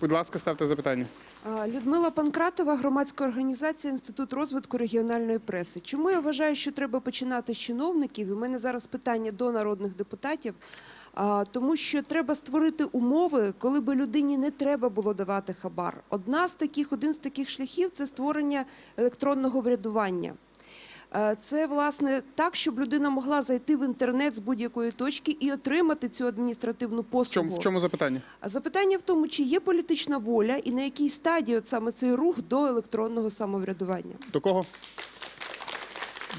Будь ласка, ставте запитання. Людмила Панкратова, громадська організація Інститут розвитку регіональної преси. Чому я вважаю, що треба починати з чиновників? В мене зараз питання до народних депутатів. Тому що треба створити умови, коли би людині не треба було давати хабар. Одна з таких, один з таких шляхів це створення електронного врядування. Е, Це власне так, щоб людина могла зайти в інтернет з будь-якої точки і отримати цю адміністративну В чому, в чому запитання? А Запитання в тому, чи є політична воля і на якій стадії от саме цей рух до електронного самоврядування До кого?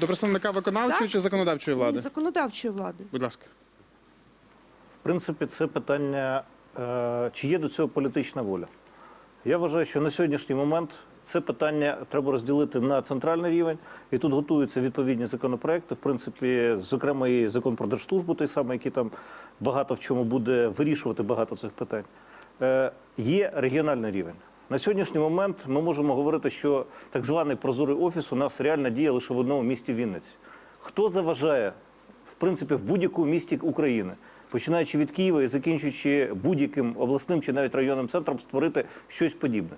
До представника виконавчої Так. чи законодавчої влади? законодавчої влади. Будь ласка. В принципі, це питання, е, чи є до цього політична воля. Я вважаю, що на сьогоднішній момент це питання треба розділити на центральний рівень, і тут готуються відповідні законопроекти. В принципі, зокрема, і закон про держслужбу, той самий, який там багато в чому буде вирішувати багато цих питань. Е, Є регіональний рівень. На сьогоднішній момент ми можемо говорити, що так званий прозорий офіс у нас реально діє лише в одному місті Вінниці. Хто заважає в принципі в будь-якому місті України, починаючи від Києва і закінчуючи будь-яким обласним чи навіть районним центром, створити щось подібне.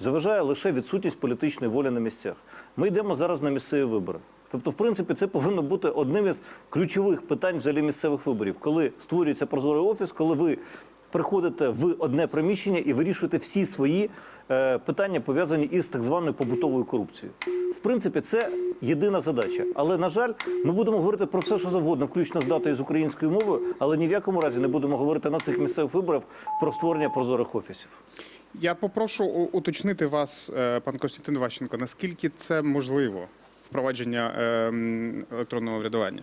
Заважає лише відсутність політичної волі на місцях. Ми йдемо зараз на місцеві вибори. Тобто, в принципі, це повинно бути одним із ключових питань взагалі місцевих виборів, коли створюється прозорий офіс, коли ви приходите в одне приміщення і вирішуєте всі свої е, питання, пов'язані із так званою побутовою корупцією. Принципі, це єдина задача. Але на жаль, ми будемо говорити про все, що завгодно, включно з датою з українською мовою, але ні в якому разі не будемо говорити на цих місцевих виборах про створення прозорих офісів. Я попрошу уточнити вас, е, пан Костянтин Ващенко, наскільки це можливо впровадження е, електронного врядування?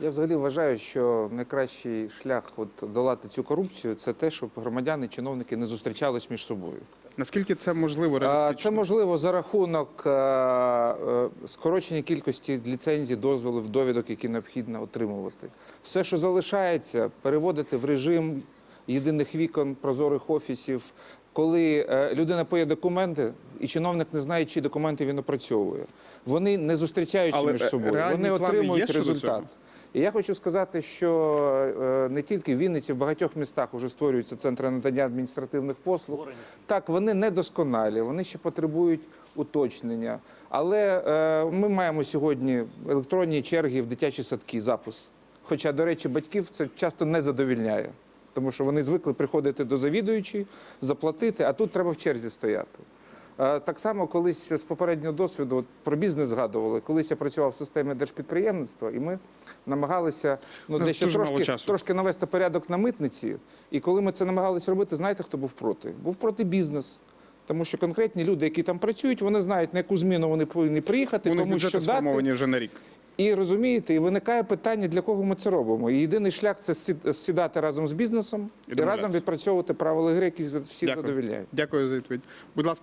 Я взагалі вважаю, що найкращий шлях от долати цю корупцію це те, щоб громадяни, чиновники не зустрічались між собою. Наскільки це можливо реалістично? Це можливо за рахунок е, е, скорочення кількості ліцензій, дозволів, довідок, які необхідно отримувати. Все, що залишається, переводити в режим єдиних вікон, прозорих офісів. Коли е, людина поє документи, і чиновник не знає, чи документи він опрацьовує. Вони не зустрічаючи Але, між собою, вони отримують результат. І я хочу сказати, що е, не тільки в Вінниці, в багатьох містах вже створюються центри надання адміністративних послуг. Так, вони недосконалі, вони ще потребують уточнення. Але е, ми маємо сьогодні електронні черги в дитячі садки, запис. Хоча, до речі, батьків це часто не задовільняє, тому що вони звикли приходити до завідуючої, заплатити, а тут треба в черзі стояти. Е, Так само колись з попереднього досвіду от про бізнес згадували. Колись я працював в системі держпідприємництва, і ми намагалися ну, нас дещо трошки, трошки навести порядок на митниці. І коли ми це намагалися робити, знаєте, хто був проти? Був проти бізнес. Тому що конкретні люди, які там працюють, вони знають, на яку зміну вони повинні приїхати, Вони бюджети що дати. вже на рік. І розумієте, і виникає питання, для кого ми це робимо. І єдиний шлях це сідати разом з бізнесом І і, разом відпрацьовувати правила гри, яких Дякую. задовільняють. Дякую за відповідь. Будь ласка.